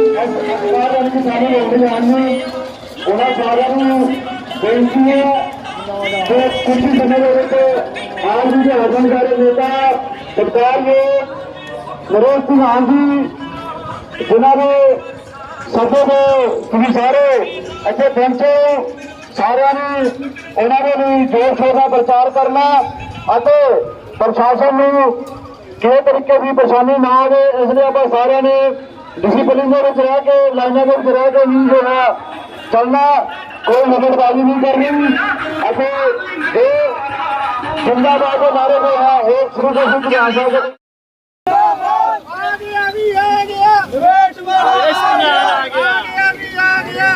ਸਾਰਿਆਂ ਨੂੰ ਸਾਰੇ ਲੋਕ ਜਾਣਨ ਉਹਨਾਂ ਸਾਰਿਆਂ ਨੂੰ ਬੇਨਤੀ ਹੈ ਕਿ ਕੁਝ ਸਮੇਂ ਦੇ ਵਿੱਚ ਆਪ ਜੀ ਦੇ ਹਰਮਨਪਿਆਰੇ ਨੇਤਾ ਸਰਦਾਰ ਜੀ ਨਰੇਸ਼ ਸਿੰਘ ਆਨ ਜੀ ਜਿਨ੍ਹਾਂ ਦੇ ਸਭੇ ਦੇ ਤੁਸੀਂ ਸਾਰੇ ਇੱਥੇ ਪਹੁੰਚੇ ਸਾਰਿਆਂ ਨੇ ਉਹਨਾਂ ਦੇ ਲਈ ਜੋਰ ਸ਼ੋਰ ਦਾ ਪ੍ਰਚਾਰ ਕਰਨਾ ਅਤੇ ਪ੍ਰਸ਼ਾਸਨ ਨੂੰ ਕਿਸੇ ਤਰੀਕੇ ਦੀ ਪਰੇਸ਼ਾਨੀ ਨਾ ਆਵੇ ਇਸ ਲਈ ਆਪਾਂ ਸਾਰਿਆਂ ਨੇ ਡਿਸਪਲਿਨ ਦੇ ਵਿੱਚ ਰਹਿ ਕੇ, ਲਾਈਨਾਂ ਦੇ ਵਿੱਚ ਰਹਿ ਕੇ ਨਹੀਂ ਜੋ ਹੈ, ਚੱਲਣਾ, ਕੋਈ ਨਜ਼ਰਬਾਜ਼ੀ ਨਹੀਂ ਕਰਨੀ। ਅਤੇ ਜੇ ਜਿੰਦਾਬਾਦ ਦੇ ਨਾਰੇ ਦੇ ਹੈ, ਹੋਰ ਸ਼ੁਰੂ ਤੋਂ ਸ਼ੁਰੂ ਵਿਧਾਨ ਸਭਾ ਆ ਗਿਆ ਵੀ ਆ ਗਿਆ ਰੇਸ਼ ਮਾਰ ਰੇਸ਼ ਆ ਗਿਆ ਆ ਗਿਆ ਆ ਗਿਆ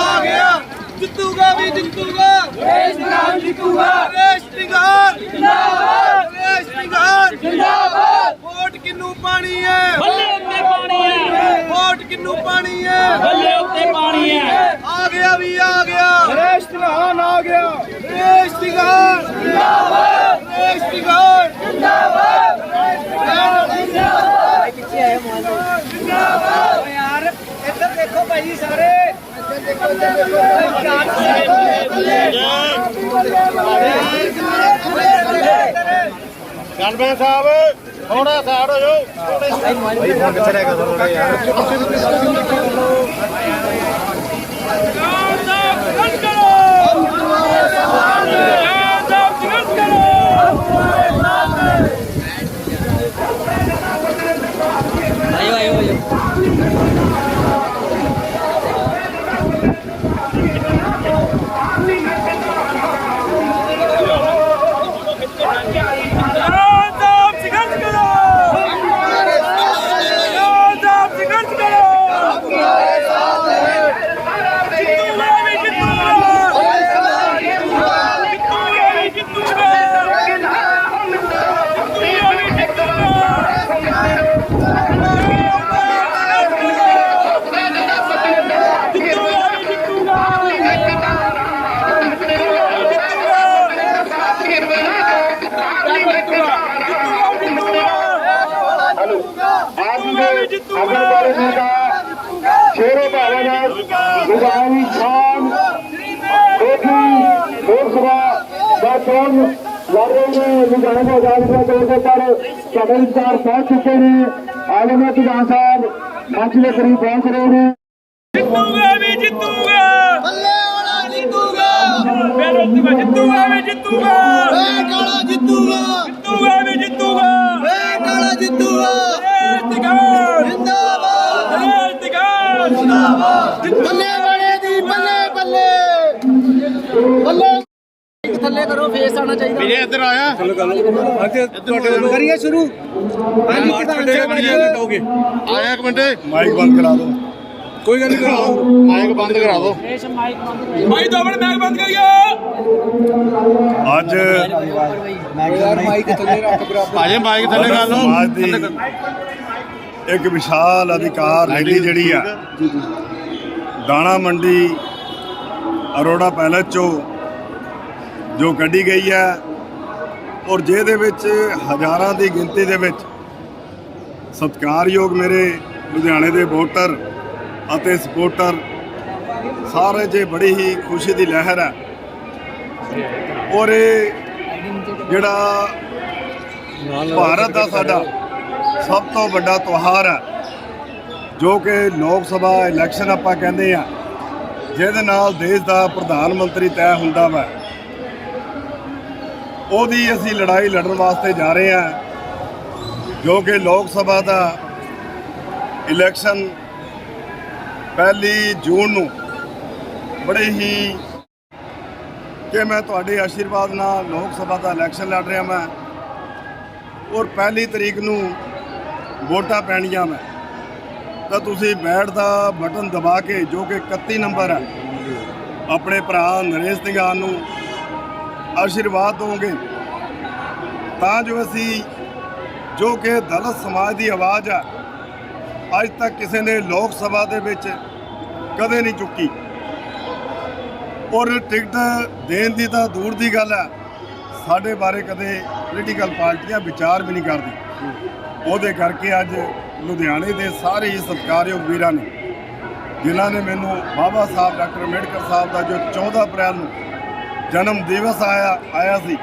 ਆ ਗਿਆ ਜਿੱਤੂਗਾ ਵੀ, ਜਿੱਤੂਗਾ ਰੇਸ਼ ਨਿਗਾਰ ਜਿੱਤੂਗਾ ਰੇਸ਼ ਨਿਗਾਰ ਜਿੰਦਾਬਾਦ ਰੇਸ਼ ਨਿਗਾਰ ਜਿੰਦਾਬਾਦ ਵੋਟ ਕਿੰਨੂੰ ਪਾਣੀ ਹੈ ਬੱਲੇ ਉੱਤੇ ਪਾਣੀ ਹੈ ਵੋਟ ਕਿੰਨੂੰ ਪਾਣੀ ਹੈ ਬੱਲੇ ਉੱਤੇ ਪਾਣੀ ਹੈ ਆ ਗਿਆ ਵੀ ਆ ਗਿਆ ਰੇਸ਼ ਨਿਗਾਰ ਆ ਗਿਆ ਰੇਸ਼ ਨਿਗਾਰ ਜਿੰਦਾਬਾਦ ਰੇਸ਼ ਨਿਗਾਰ ਜਿੰਦਾਬਾਦ ਯਾਰ ਇੱਧਰ ਦੇਖੋ ਭਾਈ ਸਾਰੇ ਗਨਮੈਨ ਸਾਹਿਬ ਥੋੜਾ ਸਾਈਡ ਹੋ ਜਾਓ ਆਪ ਜੀ ਦੇ ਅਗਰ ਬਾਰੇ ਨੇਤਾ ਸ਼ੇਰੋ ਭਾਵਾ ਨਾਲ ਗੁਜ਼ਾਰੀ ਖਾਨ ਕੋਠੀ ਲੋਕ ਸਭਾ ਦਾ ਚੋਣ ਲੜ ਰਹੇ ਨੇ ਲੁਧਿਆਣਾ ਦੇ ਆਜ਼ਾਦ ਦੇ ਤੌਰ ਤੇ ਪਰ ਸਾਡੇ ਵਿਚਾਰ ਪਹੁੰਚ ਚੁੱਕੇ ਨੇ। ਆਲਮਾ ਪ੍ਰਧਾਨ ਸਾਹਿਬ ਮੰਚ ਦੇ ਕਰੀਬ ਪਹੁੰਚ ਰਹੇ ਨੇ। ਜਿੱਤੂਗਾ ਵੀ ਜਿੱਤੂਗਾ। ਬੱਲੇ ਵਾਲਾ ਜਿੱਤੂਗਾ। ਮੇਰੇ ਉੱਤੇ ਜਿੱਤੂਗਾ ਵੀ ਜਿੱਤੂਗਾ। ਏ ਕਾਲਾ ਜਿੱਤੂਗਾ। ਜਿੱਤੂਗਾ ਵੀ ਜਿੱਤੂਗਾ। ਏ ਕਾਲਾ ਜਿੱਤੂਗਾ। ਇਰਤਿਕਾਰ ਜਿੰਦਾਬਾਦ। ਇਰਤਿਕਾਰ ਬੱਲੇ ਵਾਲੇ ਦੀ ਬੱਲੇ ਬੱਲੇ। ਬੱਲੇ ਕਰੋ ਫੇਸ ਆਣਾ ਚਾਹੀਦਾ। ਵਿਜੇ ਇੱਧਰ ਆਇਆ। ਕਰੀਏ ਸ਼ੁਰੂ? ਹਾਂਜੀ ਪ੍ਰਧਾਨ ਸਾਹਿਬ ਆਇਆ ਇੱਕ ਮਿੰਟ। ਮਾਈਕ ਬੰਦ ਕਰਾ ਦਿਓ। ਕੋਈ ਗੱਲ ਨਹੀਂ ਕਰਾਓ ਮਾਈਕ ਬੰਦ ਕਰਾ ਦਿਓ। ਭਾਈ ਦੋ ਮਿੰਟ ਮੈਗ ਬੰਦ ਕਰੀਓ ਅੱਜ ਭਾਜੇ ਮਾਈਕ ਥੱਲੇ ਕਰ ਲਓ। ਇੱਕ ਵਿਸ਼ਾਲ ਅਧਿਕਾਰ ਰੈਲੀ ਜਿਹੜੀ ਆ। ਦਾਣਾ ਮੰਡੀ ਅਰੋੜਾ ਪੈਲੇਸ ਚੋਂ ਜੋ ਕੱਢੀ ਗਈ ਹੈ ਔਰ ਜਿਹਦੇ ਵਿੱਚ ਹਜ਼ਾਰਾਂ ਦੀ ਗਿਣਤੀ ਦੇ ਵਿੱਚ ਸਤਿਕਾਰਯੋਗ ਮੇਰੇ ਲੁਧਿਆਣੇ ਦੇ ਵੋਟਰ ਅਤੇ ਸਪੋਰਟਰ, ਸਾਰੇ ਜੇ ਬੜੀ ਹੀ ਖੁਸ਼ੀ ਦੀ ਲਹਿਰ ਹੈ। ਔਰ ਇਹ ਜਿਹੜਾ ਭਾਰਤ ਦਾ ਸਾਡਾ ਸਭ ਤੋਂ ਵੱਡਾ ਤਿਉਹਾਰ ਹੈ, ਜੋ ਕਿ ਲੋਕ ਸਭਾ ਇਲੈਕਸ਼ਨ ਆਪਾਂ ਕਹਿੰਦੇ ਆ ਜਿਹਦੇ ਨਾਲ ਦੇਸ਼ ਦਾ ਪ੍ਰਧਾਨ ਮੰਤਰੀ ਤੈਅ ਹੁੰਦਾ ਵਾ। ਉਹਦੀ ਅਸੀਂ ਲੜਾਈ ਲੜਨ ਵਾਸਤੇ ਜਾ ਰਹੇ ਹਾਂ, ਜੋ ਕਿ ਲੋਕ ਸਭਾ ਦਾ ਇਲੈਕਸ਼ਨ ਪਹਿਲੀ ਜੂਨ ਨੂੰ ਬੜੇ ਹੀ ਕਿ ਮੈਂ ਤੁਹਾਡੇ ਆਸ਼ੀਰਵਾਦ ਨਾਲ ਲੋਕ ਸਭਾ ਦਾ ਇਲੈਕਸ਼ਨ ਲੜ ਰਿਹਾ ਮੈਂ ਔਰ ਪਹਿਲੀ ਤਰੀਕ ਨੂੰ ਵੋਟਾਂ ਪੈਣੀਆਂ ਮੈਂ। ਤਾਂ ਤੁਸੀਂ ਬੈਠ ਦਾ ਬਟਨ ਦਬਾ ਕੇ ਜੋ ਕਿ 31 ਨੰਬਰ ਹੈ, ਆਪਣੇ ਭਰਾ ਨਰੇਸ਼ ਸਿੰਘਾਨ ਨੂੰ ਆਸ਼ੀਰਵਾਦ ਦਿਓਗੇ ਤਾਂ ਜੋ ਅਸੀਂ ਜੋ ਕਿ ਦਲਿਤ ਸਮਾਜ ਦੀ ਆਵਾਜ਼ ਹੈ ਅੱਜ ਤੱਕ ਕਿਸੇ ਨੇ ਲੋਕ ਸਭਾ ਦੇ ਵਿੱਚ ਕਦੇ ਨਹੀਂ ਚੁੱਕੀ। ਔਰ ਟਿਕਟ ਦੇਣ ਦੀ ਤਾਂ ਦੂਰ ਦੀ ਗੱਲ ਹੈ ਸਾਡੇ ਬਾਰੇ ਕਦੇ ਪੋਲੀਟੀਕਲ ਪਾਰਟੀਆਂ ਵਿਚਾਰ ਵੀ ਨਹੀਂ ਕਰਦੀ। ਉਹਦੇ ਕਰਕੇ ਅੱਜ ਲੁਧਿਆਣੇ ਦੇ ਸਾਰੇ ਹੀ ਸਤਿਕਾਰਯੋਗ ਵੀਰਾਂ ਨੇ, ਜਿਨ੍ਹਾਂ ਨੇ ਮੈਨੂੰ ਬਾਬਾ ਸਾਹਿਬ, ਡਾਕਟਰ ਅੰਬੇਡਕਰ ਸਾਹਿਬ ਦਾ ਜੋ 14 ਅਪ੍ਰੈਲ ਨੂੰ ਜਨਮ ਦਿਵਸ ਆਇਆ ਆਇਆ ਸੀ।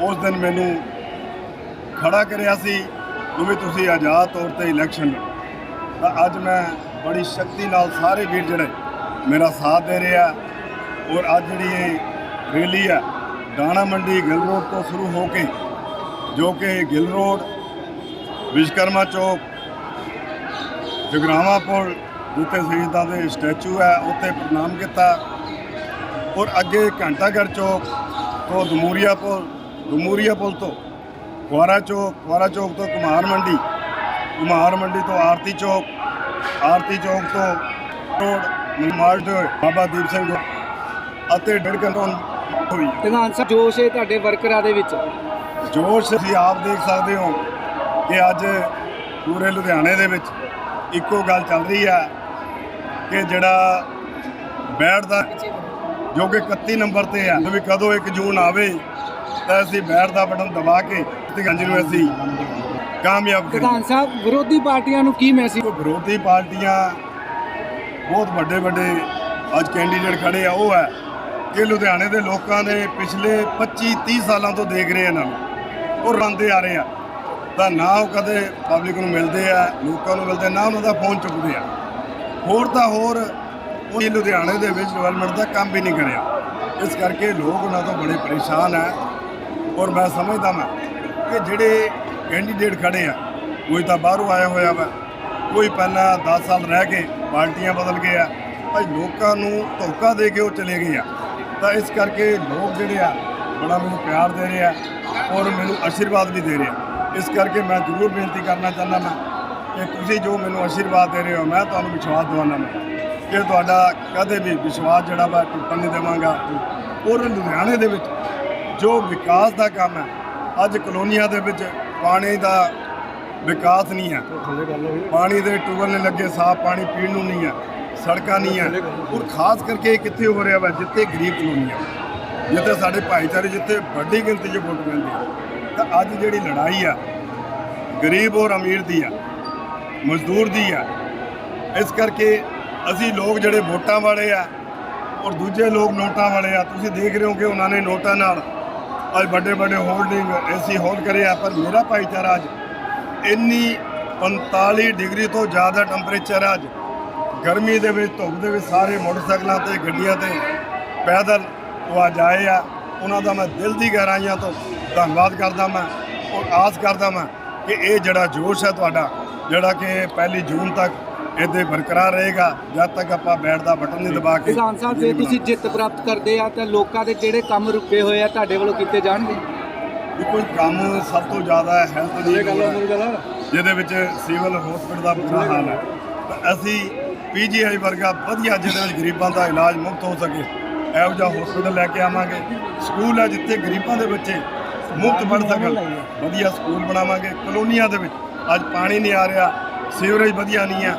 ਉਸ ਦਿਨ ਮੈਨੂੰ ਖੜਾ ਕਰਿਆ ਸੀ ਕਿ ਵੀ ਤੁਸੀਂ ਆਜ਼ਾਦ ਤੌਰ ਤੇ ਇਲੈਕਸ਼ਨ ਲੜੋ। ਤਾਂ ਅੱਜ ਮੈਂ ਬੜੀ ਸ਼ਕਤੀ ਨਾਲ ਸਾਰੇ ਵੀਰ ਜਿਹੜੇ ਮੇਰਾ ਸਾਥ ਦੇ ਰਹੇ ਆ ਔਰ ਅੱਜ ਜਿਹੜੀ ਇਹ ਰੈਲੀ ਆ, ਦਾਣਾ ਮੰਡੀ ਗਿੱਲ ਰੋਡ ਤੋਂ ਸ਼ੁਰੂ ਹੋ ਕੇ ਜੋ ਕਿ ਗਿੱਲ ਰੋਡ ਵਿਸ਼ਕਰਮਾ ਚੌਕ, ਜਗਰਾਵਾਂ ਪੁਲ, ਜਿੱਥੇ ਸ਼ਹੀਦਾਂ ਦੇ ਸਟੈਚੂ ਹੈ ਉੱਥੇ ਪ੍ਰਣਾਮ ਕੀਤਾ। ਔਰ ਅੱਗੇ ਘੰਟਾਘਰ ਚੌਕ ਤੋਂ ਦਮੂਰੀਆ ਪੁਲ ਦਮੂਰੀਆ ਪੁਲ ਤੋਂ ਕੁਆਰਾ ਚੌਕ ਕੁਆਰਾ ਚੌਕ ਤੋਂ ਕੁਮਾਰ ਮੰਡੀ ਕੁਮਾਰ ਮੰਡੀ ਤੋਂ ਆਰਤੀ ਚੌਕ ਆਰਤੀ ਚੌਕ ਤੋਂ ਰੋਡ ਹੋਏ ਬਾਬਾ ਦੀਪ ਸਿੰਘ ਅਤੇ ਡੇਢ ਘੰਟਾ ਹੋਈ ਪ੍ਰਧਾਨ ਸਾਹਿਬ ਜੋਸ਼ ਹੈ ਤੁਹਾਡੇ ਵਰਕਰਾਂ ਦੇ ਵਿੱਚ? ਜੋਸ਼ ਤੁਸੀਂ ਆਪ ਦੇਖ ਸਕਦੇ ਹੋ ਕਿ ਅੱਜ ਪੂਰੇ ਲੁਧਿਆਣੇ ਦੇ ਵਿੱਚ ਇੱਕੋ ਗੱਲ ਚੱਲ ਰਹੀ ਹੈ ਕਿ ਜਿਹੜਾ ਬੈਠ ਦਾ ਜੋ ਕਿ 31 ਨੰਬਰ ਤੇ ਹੈ ਵੀ ਕਦੋਂ 1 ਜੂਨ ਆਵੇ ਤਾਂ ਅਸੀਂ ਬੈਠ ਦਾ ਬਟਨ ਦਬਾ ਕੇ ਤੇ ਗੰਜ ਨੂੰ ਅਸੀਂ ਕਾਮਯਾਬ ਪ੍ਰਧਾਨ ਸਾਹਿਬ ਵਿਰੋਧੀ ਪਾਰਟੀਆਂ ਨੂੰ ਕੀ ਮੈਸੇਜ? ਵਿਰੋਧੀ ਪਾਰਟੀਆਂ ਬਹੁਤ ਵੱਡੇ ਵੱਡੇ ਅੱਜ ਕੈਂਡੀਡੇਟ ਖੜੇ ਆ ਉਹ ਹੈ ਕਿ ਲੁਧਿਆਣੇ ਦੇ ਲੋਕਾਂ ਨੇ ਪਿਛਲੇ 25 30 ਸਾਲਾਂ ਤੋਂ ਦੇਖ ਰਹੇ ਇਹਨਾਂ ਨੂੰ। ਉਹ ਰੰਦੇ ਆ ਰਹੇ ਆ। ਤਾਂ ਨਾ ਉਹ ਕਦੇ ਪਬਲਿਕ ਨੂੰ ਮਿਲਦੇ ਆ ਲੋਕਾਂ ਨੂੰ ਮਿਲਦੇ ਨਾ ਉਹਨਾਂ ਦਾ ਫੋਨ ਚੁੱਕਦੇ ਆ। ਹੋਰ ਤਾਂ ਹੋਰ ਉਹ ਲੁਧਿਆਣੇ ਦੇ ਵਿੱਚ ਡਿਵੈਲਪਮੈਂਟ ਦਾ ਕੰਮ ਵੀ ਨਹੀਂ ਕਰਿਆ। ਇਸ ਕਰਕੇ ਲੋਕ ਉਹਨਾਂ ਤੋਂ ਬੜੇ ਪਰੇਸ਼ਾਨ ਹੈ ਔਰ ਮੈਂ ਸਮਝਦਾ ਮੈਂ ਕਿ ਜਿਹੜੇ ਕੈਂਡੀਡੇਟ ਖੜੇ ਆ, ਕੋਈ ਤਾਂ ਬਾਹਰੋਂ ਆਇਆ ਹੋਇਆ ਵਾ, ਕੋਈ ਪਹਿਲਾਂ 10 ਸਾਲ ਰਹਿ ਕੇ ਪਾਰਟੀਆਂ ਬਦਲ ਗਏ ਆ, ਭਾਈ ਲੋਕਾਂ ਨੂੰ ਧੋਖਾ ਦੇ ਕੇ ਉਹ ਚਲੇ ਗਏ ਆ। ਤਾਂ ਇਸ ਕਰਕੇ ਲੋਕ ਜਿਹੜੇ ਆ, ਬੜਾ ਮੈਨੂੰ ਪਿਆਰ ਦੇ ਰਹੇ ਆ ਔਰ ਮੈਨੂੰ ਆਸ਼ੀਰਵਾਦ ਵੀ ਦੇ ਰਹੇ ਆ। ਇਸ ਕਰਕੇ ਮੈਂ ਜ਼ਰੂਰ ਬੇਨਤੀ ਕਰਨਾ ਚਾਹੁੰਦਾ ਮੈਂ ਕਿ ਤੁਸੀਂ ਜੋ ਮੈਨੂੰ ਆਸ਼ੀਰਵਾਦ ਦੇ ਰਹੇ ਹੋ, ਮੈਂ ਤੁਹਾਨੂੰ ਵਿਸ਼ਵਾਸ ਦਿਵਾਉਣਾ ਮੈਂ ਕਿ ਤੁਹਾਡਾ ਕਦੇ ਵੀ ਵਿਸ਼ਵਾਸ ਜਿਹੜਾ ਵਾ ਟੁੱਟਣ ਨਹੀਂ ਦੇਵਾਂਗਾ ਔਰ ਲੁਧਿਆਣੇ ਦੇ ਵਿੱਚ ਜੋ ਵਿਕਾਸ ਦਾ ਕੰਮ ਹੈ, ਅੱਜ ਕਲੋਨੀਆਂ ਦੇ ਵਿੱਚ ਪਾਣੀ ਦਾ ਵਿਕਾਸ ਨਹੀਂ ਹੈ। ਪਾਣੀ ਦੇ ਟੂਬਲ ਨਹੀਂ ਲੱਗੇ, ਸਾਫ਼ ਪਾਣੀ ਪੀਣ ਨੂੰ ਨਹੀਂ ਹੈ, ਸੜਕਾਂ ਨਹੀਂ ਹੈ। ਔਰ ਖਾਸ ਕਰਕੇ ਇਹ ਕਿੱਥੇ ਹੋ ਰਿਹਾ ਵਾ, ਜਿੱਥੇ ਗਰੀਬ ਕਲੋਨੀਆਂ ਜਿੱਥੇ ਸਾਡੇ ਭਾਈਚਾਰੇ ਜਿੱਥੇ ਵੱਡੀ ਗਿਣਤੀ 'ਚ ਵੋਟ ਪੈਂਦੇ ਹੈ। ਤਾਂ ਅੱਜ ਜਿਹੜੀ ਲੜਾਈ ਆ, ਗਰੀਬ ਔਰ ਅਮੀਰ ਦੀ ਆ, ਮਜ਼ਦੂਰ ਦੀ ਆ, ਇਸ ਕਰਕੇ ਅਸੀਂ ਲੋਕ ਜਿਹੜੇ ਵੋਟਾਂ ਵਾਲੇ ਆ ਔਰ ਦੂਜੇ ਲੋਕ ਨੋਟਾਂ ਵਾਲੇ ਆ, ਤੁਸੀਂ ਦੇਖ ਰਹੇ ਹੋ ਕਿ ਉਹਨਾਂ ਨੇ ਨੋਟਾਂ ਨਾਲ ਅੱਜ ਵੱਡੇ ਵੱਡੇ ਹੋਲਡਿੰਗ ਏਸੀ ਹੋਲਡ ਕਰੇ ਆ, ਪਰ ਮੇਰਾ ਭਾਈਚਾਰਾ ਅੱਜ ਇੰਨੀ 45 ਡਿਗਰੀ ਤੋਂ ਜ਼ਿਆਦਾ ਟੈਂਪਰੇਚਰ ਆ ਅੱਜ। ਗਰਮੀ ਦੇ ਵਿੱਚ, ਧੁੱਪ ਦੇ ਵਿੱਚ ਸਾਰੇ ਮੋਟਰਸਾਈਕਲਾਂ ਤੇ, ਗੱਡੀਆਂ ਤੇ ਪੈਦਲ ਉਹ ਅੱਜ ਆਏ ਆ। ਉਹਨਾਂ ਦਾ ਮੈਂ ਦਿਲ ਦੀ ਗਹਿਰਾਈਆਂ ਤੋਂ ਧੰਨਵਾਦ ਕਰਦਾ ਮੈਂ ਔਰ ਆਸ ਕਰਦਾ ਮੈਂ ਕਿ ਇਹ ਜਿਹੜਾ ਜੋਸ਼ ਹੈ ਤੁਹਾਡਾ, ਜਿਹੜਾ ਕਿ ਪਹਿਲੀ ਜੂਨ ਤੱਕ ਇਹਦੇ ਬਰਕਰਾਰ ਰਹੇਗਾ ਜਦ ਤੱਕ ਆਪਾਂ ਬੈਠ ਦਾ ਬਟਨ ਨਹੀਂ ਦਬਾ ਕੇ ਪ੍ਰਧਾਨ ਸਾਹਿਬ ਜੇ ਤੁਸੀਂ ਜਿੱਤ ਪ੍ਰਾਪਤ ਕਰਦੇ ਆ ਤਾਂ ਲੋਕਾਂ ਦੇ ਜਿਹੜੇ ਕੰਮ ਰੁਕੇ ਹੋਏ ਆ ਤੁਹਾਡੇ ਵੱਲੋਂ ਕੀਤੇ ਜਾਣਗੇ? ਵੀ ਕੋਈ ਕੰਮ ਸਭ ਤੋਂ ਜ਼ਿਆਦਾ ਹੈਲਥ ਦੀ ਜਿਹਦੇ ਵਿੱਚ ਸਿਵਲ ਹਸਪੀਟਲ ਦਾ ਬੁਰਾ ਹਾਲ ਹੈ। ਤਾਂ ਅਸੀਂ ਪੀਜੀਆਈ ਵਰਗਾ ਵਧੀਆ ਜਿਹਦੇ ਵਿੱਚ ਗਰੀਬਾਂ ਦਾ ਇਲਾਜ ਮੁਫਤ ਹੋ ਸਕੇ ਇਹੋ ਜਿਹਾ ਹਸਪੀਟਲ ਲੈ ਕੇ ਆਵਾਂਗੇ। ਸਕੂਲ ਹੈ ਜਿੱਥੇ ਗਰੀਬਾਂ ਦੇ ਬੱਚੇ ਮੁਫਤ ਪੜ੍ਹ ਸਕਣ। ਵਧੀਆ ਸਕੂਲ ਬਣਾਵਾਂਗੇ। ਕਲੋਨੀਆਂ ਦੇ ਵਿੱਚ ਅੱਜ ਪਾਣੀ ਨਹੀਂ ਆ ਰਿਹਾ ਸੀਵਰੇਜ ਵਧੀਆ ਨਹੀਂ ਹੈ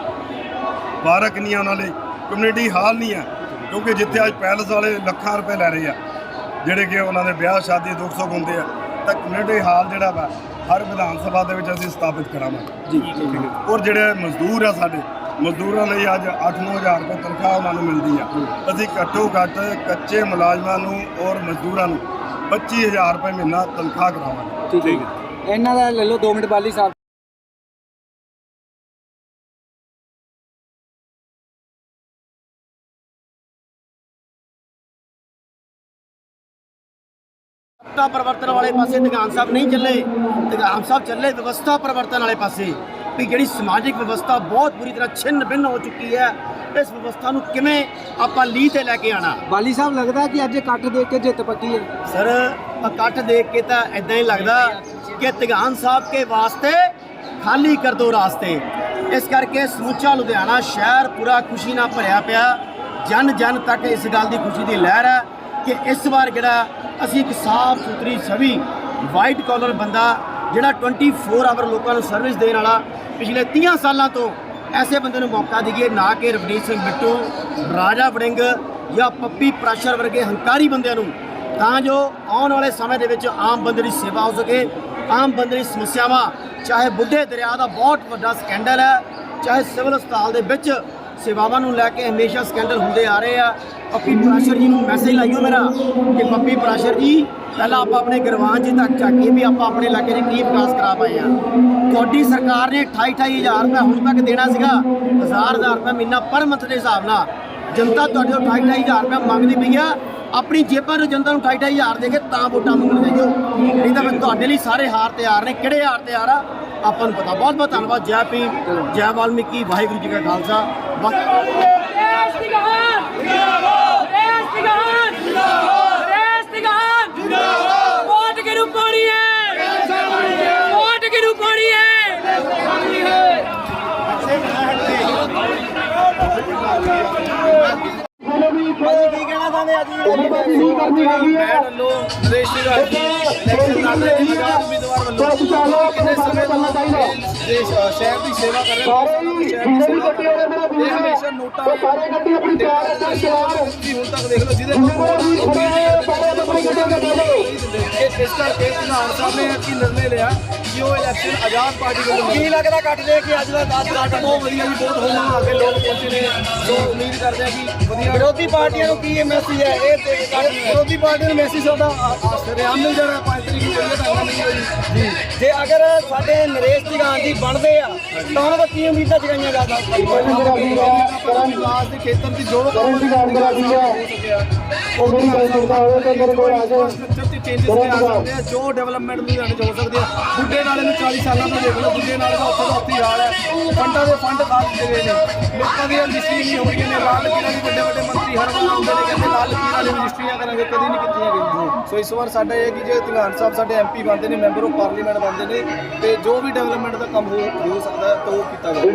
ਪਾਰਕ ਨਹੀਂ ਆ ਉਹਨਾਂ ਲਈ ਕਮਿਊਨਿਟੀ ਹਾਲ ਨਹੀਂ ਹੈ ਕਿਉਂਕਿ ਜਿੱਥੇ ਅੱਜ ਪੈਲਸ ਵਾਲੇ ਲੱਖਾਂ ਰੁਪਏ ਲੈ ਰਹੇ ਆ ਜਿਹੜੇ ਕਿ ਉਹਨਾਂ ਦੇ ਵਿਆਹ ਸ਼ਾਦੀ ਦੁੱਖ ਸੁੱਖ ਹੁੰਦੇ ਆ ਤਾਂ ਕਮਿਊਨਿਟੀ ਹਾਲ ਜਿਹੜਾ ਵਾ ਹਰ ਵਿਧਾਨ ਸਭਾ ਦੇ ਵਿੱਚ ਅਸੀਂ ਸਥਾਪਿਤ ਕਰਾਵਾਂਗੇ ਜੀ। ਔਰ ਜਿਹੜੇ ਮਜ਼ਦੂਰ ਆ ਸਾਡੇ ਮਜ਼ਦੂਰਾਂ ਲਈ ਅੱਜ 8-9000 ਰੁਪਏ ਤਨਖਾਹ ਉਹਨਾਂ ਨੂੰ ਮਿਲਦੀ ਆ। ਅਸੀਂ ਘੱਟੋ ਘੱਟ ਕੱਚੇ ਮੁਲਾਜ਼ਮਾਂ ਨੂੰ ਔਰ ਮਜ਼ਦੂਰਾਂ ਨੂੰ 25000 ਰੁਪਏ ਮਹੀਨਾ ਤਨਖਾਹ ਕਰਾਵਾਂਗੇ। ਠੀਕ ਹੈ। ਇਹਨਾਂ ਦਾ ਲੈ ਲਓ 2 ਮਿੰਟ ਬਾਲੀ ਸਾਹਿਬ ਵਿਵਸਥਾ ਪਰਿਵਰਤਨ ਵਾਲੇ ਪਾਸੇ ਨਿਗਾਨ ਸਾਹਿਬ ਨਹੀਂ ਚੱਲੇ ਨਿਗਾਨ ਸਾਹਿਬ ਚੱਲੇ ਵਿਵਸਥਾ ਪਰਿਵਰਤਨ ਵਾਲੇ ਪਾਸੇ ਵੀ ਜਿਹੜੀ ਸਮਾਜਿਕ ਵਿਵਸਥਾ ਬਹੁਤ ਬੁਰੀ ਤਰ੍ਹਾਂ ਛਿੰਨ ਭਿੰਨ ਹੋ ਚੁੱਕੀ ਹੈ ਇਸ ਵਿਵਸਥਾ ਨੂੰ ਕਿਵੇਂ ਆਪਾਂ ਲੀਹ ਤੇ ਲੈ ਕੇ ਆਣਾ ਬਾਲੀ ਸਾਹਿਬ ਲੱਗਦਾ ਕਿ ਅੱਜ ਇਕੱਠ ਦੇਖ ਕੇ ਜਿੱਤ ਪੱਕੀ ਹੈ? ਸਰ ਇਕੱਠ ਦੇਖ ਕੇ ਤਾਂ ਇਦਾਂ ਹੀ ਲੱਗਦਾ ਕਿ ਤਿਗਾਨ ਸਾਹਿਬ ਕੇ ਵਾਸਤੇ ਖਾਲੀ ਕਰ ਦੋ ਰਾਸਤੇ। ਇਸ ਕਰਕੇ ਸਮੁੱਚਾ ਲੁਧਿਆਣਾ ਸ਼ਹਿਰ ਪੂਰਾ ਖੁਸ਼ੀ ਨਾਲ ਭਰਿਆ ਪਿਆ। ਜਨ ਜਨ ਤੱਕ ਇਸ ਗੱਲ ਦੀ ਖੁਸ਼ੀ ਦੀ ਲਹਿਰ ਹੈ। ਕਿ ਇਸ ਵਾਰ ਜਿਹੜਾ ਅਸੀਂ ਇੱਕ ਸਾਫ਼ ਸੁਥਰੀ ਛਵੀ ਵਾਈਟ ਕਾਲਰ ਬੰਦਾ ਜਿਹੜਾ 24 ਆਵਰ ਲੋਕਾਂ ਨੂੰ ਸਰਵਿਸ ਦੇਣ ਵਾਲਾ, ਪਿਛਲੇ 30 ਸਾਲਾਂ ਤੋਂ ਐਸੇ ਬੰਦੇ ਨੂੰ ਮੌਕਾ ਦਈਏ, ਨਾ ਕਿ ਰਵਨੀਤ ਸਿੰਘ ਬਿੱਟੂ ਰਾਜਾ ਵੜਿੰਗ ਜਾਂ ਪੱਪੀ ਪ੍ਰੈਸ਼ਰ ਵਰਗੇ ਹੰਕਾਰੀ ਬੰਦਿਆਂ ਨੂੰ। ਤਾਂ ਜੋ ਆਉਣ ਵਾਲੇ ਸਮੇਂ ਦੇ ਵਿੱਚ ਆਮ ਬੰਦੇ ਦੀ ਸੇਵਾ ਹੋ ਸਕੇ, ਆਮ ਬੰਦੇ ਦੀ ਸਮੱਸਿਆਵਾਂ, ਚਾਹੇ ਬੁੱਢੇ ਦਰਿਆ ਦਾ ਬਹੁਤ ਵੱਡਾ ਸਕੈਂਡਲ ਹੈ, ਚਾਹੇ ਸਿਵਲ ਹਸਪਤਾਲ ਦੇ ਵਿੱਚ ਸੇਵਾਵਾਂ ਨੂੰ ਲੈ ਕੇ ਹਮੇਸ਼ਾ ਸਕੈਂਡਲ ਹੁੰਦੇ ਆ ਰਹੇ ਆ ਪੱਪੀ ਪ੍ਰਾਸ਼ਰ ਜੀ ਨੂੰ ਮੈਸੇਜ ਲਾਈਓ ਮੇਰਾ ਕਿ ਪੱਪੀ ਪ੍ਰਾਸ਼ਰ ਜੀ, ਪਹਿਲਾਂ ਆਪਾਂ ਆਪਣੇ ਗਰਵਾਨ ਜੀ ਤੱਕ ਚੱਕ ਕੇ ਵੀ ਆਪਾਂ ਆਪਣੇ ਇਲਾਕੇ ਦੇ ਕੀ ਵਿਕਾਸ ਕਰਾ ਪਾਏ ਆ। ਤੁਹਾਡੀ ਸਰਕਾਰ ਨੇ 28 28000 ਰੁਪਏ ਹੁਣ ਤੱਕ ਦੇਣਾ ਸੀਗਾ 1000 1000 ਰੁਪਏ ਮਹੀਨਾ ਪਰ ਮੰਥ ਦੇ ਹਿਸਾਬ ਨਾਲ। ਜਨਤਾ ਤੁਹਾਡੇ ਤੋਂ 28 28000 ਰੁਪਏ ਮੰਗਦੀ ਪਈ ਆ, ਆਪਣੀ ਜੇਬਾਂ ਨੂੰ ਜਨਤਾ ਨੂੰ 28 28000 ਦੇ ਕੇ ਤਾਂ ਵੋਟਾਂ ਮੰਗਣ ਜਾਈਓ। ਨਹੀਂ ਤਾਂ ਫਿਰ ਤੁਹਾਡੇ ਲਈ ਸਾਰੇ ਹਾਰ ਤਿਆਰ ਨੇ। ਕਿਹੜੇ ਹਾਰ ਤਿਆਰ ਆ? ਆਪਾਂ ਨੂੰ ਪਤਾ। ਬਹੁਤ ਬਹੁਤ ਧੰਨਵਾਦ। ਜੈ ਭੀਮ, ਜੈ ਵਾਲਮੀਕੀ, ਵਾਹਿਗੁਰੂ ਜੀ ਕਾ ਖਾਲਸਾ। ਵਾਹਿਗੁਰੂ ਵੋਟ ਕਿਹਨੂੰ ਪਾਣੀ ਹੈ ਵੋਟ ਕਿਹਨੂੰ ਪਾਣੀ ਹੈ ਜਿਹਨੇ ਵੀ ਇੱਥੇ ਕੀ ਕਹਿਣਾ ਚਾਹੁੰਦੇ ਆ ਜੀ ਨਹੀਂ ਕਰਨੀ ਹੈਗੀ ਹੈ ਵੱਲੋਂ ਨਰੇਸ਼ ਸਿੰਘ ਰਾਜੀ ਇਲੈਕਸ਼ਨ ਲੜ ਰਹੇ ਨੇ ਆਜ਼ਾਦ ਉਮੀਦਵਾਰ ਵੱਲੋਂ ਸੋ ਚਾਲੋ ਕਿੰਨੇ ਸਮੇਂ ਚੱਲਣਾ ਚਾਹੀਦਾ ਦੇਸ਼ ਸ਼ਹਿਰ ਦੀ ਸੇਵਾ ਕਰ ਰਹੇ ਸਾਰੇ ਹੀ ਜਿਹਨੇ ਵੀ ਗੱਡੀ ਵਾਲੇ ਮੇਰਾ ਵੀਰ ਹਮੇਸ਼ਾ ਨੋਟਾਂ ਸਾਰੇ ਗੱਡੀ ਆਪਣੀ ਰੱਖਣ ਚਲਾਓ ਤੁਸੀਂ ਹੁਣ ਤੱਕ ਦੇਖ ਲਓ ਜਿਹਦੇ ਹੋਏ ਸਾਰੇ ਆਪਣੀ ਗੱਡੀਆਂ ਦੇ ਇਸ ਕਰਕੇ ਪ੍ਰਧਾਨ ਸਾਹਿਬ ਨੇ ਕੀ ਨਿਰਣੇ ਲਿਆ ਕਿ ਉਹ ਇਲੈਕਸ਼ਨ ਆਜ਼ਾਦ ਪਾਰਟੀ ਵੱਲੋਂ ਕੀ ਲੱਗਦਾ ਕੱਟ ਦੇ ਕਿ ਅੱਜ ਦਾ ਅੱਜ ਦਾ ਬਹੁਤ ਵਧੀਆ ਜੀ ਬਹੁਤ ਹੋਣਾ ਅੱਗੇ ਲੋਕ ਪਹੁੰਚੇ ਨੇ ਸੋ ਉਮੀਦ ਕਰਦੇ ਆ ਕਿ ਵਧੀਆ ਵਿਰੋਧੀ ਪਾਰਟੀਆਂ ਨੂੰ ਕੀ ਮੈਸੇਜ ਹੈ ਇਹ ਵਿਰੋਧੀ ਪਾਰਟੀਆਂ ਨੂੰ ਮੈਸੇਜ ਉਹਦਾ ਰਿਆਮ ਮਿਲ ਜਾਣਾ 5 ਤਰੀਕ ਨੂੰ ਨਹੀਂ ਜੀ ਜੇ ਅਗਰ ਸਾਡੇ ਨਰੇਸ਼ ਜਗਾਨ ਜੀ ਬਣਦੇ ਆ ਤਾਂ ਉਹਨਾਂ ਤੋਂ ਕੀ ਉਮੀਦਾਂ ਜਗਾਈਆਂ ਜਾ ਹੈ ਕਰਨ ਵਿਕਾਸ ਦੇ ਖੇਤਰ ਦੀ ਜੋ ਕਰਨ ਦੀ ਗੱਲ ਹੈ ਉਹ ਮੇਰੀ ਗੱਲ ਸੁਣਦਾ ਹੋਵੇ ਤਾਂ ਮੇਰੇ ਕੋਲ ਆ ਜਾਓ। ਸਟਰਕਚਰ ਤੇ ਚੇਂਜਸ ਲਿਆ ਸਕਦੇ ਆ ਜੋ ਡਿਵੈਲਪਮੈਂਟ ਲੁਧਿਆਣੇ ਚ ਹੋ ਸਕਦੇ ਆ। ਬੁੱਢੇ ਨਾਲੇ ਨੂੰ 40 ਸਾਲਾਂ ਤੋਂ ਦੇਖ ਲਓ ਬੁੱਢੇ ਨਾਲੇ ਦਾ ਉੱਥੇ ਦਾ ਉੱਥੇ ਹੀ ਹਾਲ ਹੈ ਫੰਡਾਂ ਦੇ ਫੰਡ ਖਾ ਦਿੱਤੇ ਗਏ ਨੇ। ਲੋਕਾਂ ਦੀਆਂ ਰਜਿਸਟਰੀ ਨਹੀਂ ਹੋ ਰਹੀਆਂ ਨੇ ਲਾਲ ਲਕੀਰਾਂ ਦੀ ਵੱਡੇ ਵੱਡੇ ਮੰਤਰੀ ਹਰ ਵਾਰ ਆਉਂਦੇ ਨੇ ਕਹਿੰਦੇ ਲਾਲ ਲਕੀਰਾਂ ਵਾਲੀ ਰਜਿਸਟਰੀਆਂ ਕਰਾਂਗੇ ਕਦੀ ਨਹੀਂ ਕੀਤੀਆਂ ਗਈਆਂ। ਸੋ ਇਸ ਵਾਰ ਸਾਡਾ ਇਹ ਹੈ ਕਿ ਜੇ ਧਿਆਨ ਸਾਹਿਬ ਸਾਡੇ ਐਮਪੀ ਬਣਦੇ ਨੇ ਮੈਂਬਰ ਆਫ ਪਾਰਲੀਮੈਂਟ ਬਣਦੇ ਨੇ ਤੇ ਜੋ ਵੀ ਡਿਵੈਲਪਮੈਂਟ ਦਾ ਕੰਮ ਹੋ ਹੋ ਸਕਦਾ ਹੈ ਤਾਂ ਉਹ ਕੀਤਾ ਜਾਵੇ।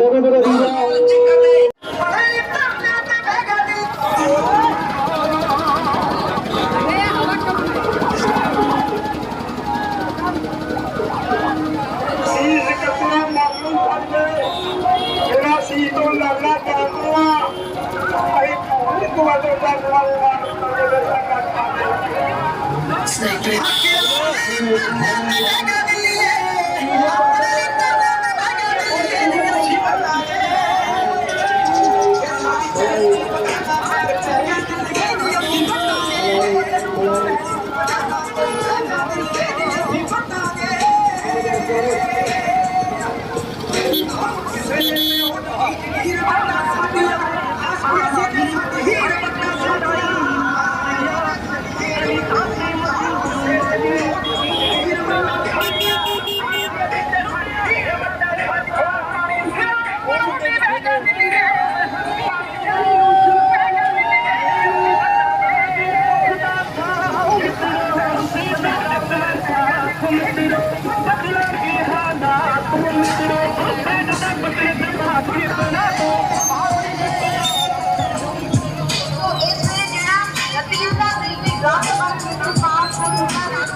ocupadas.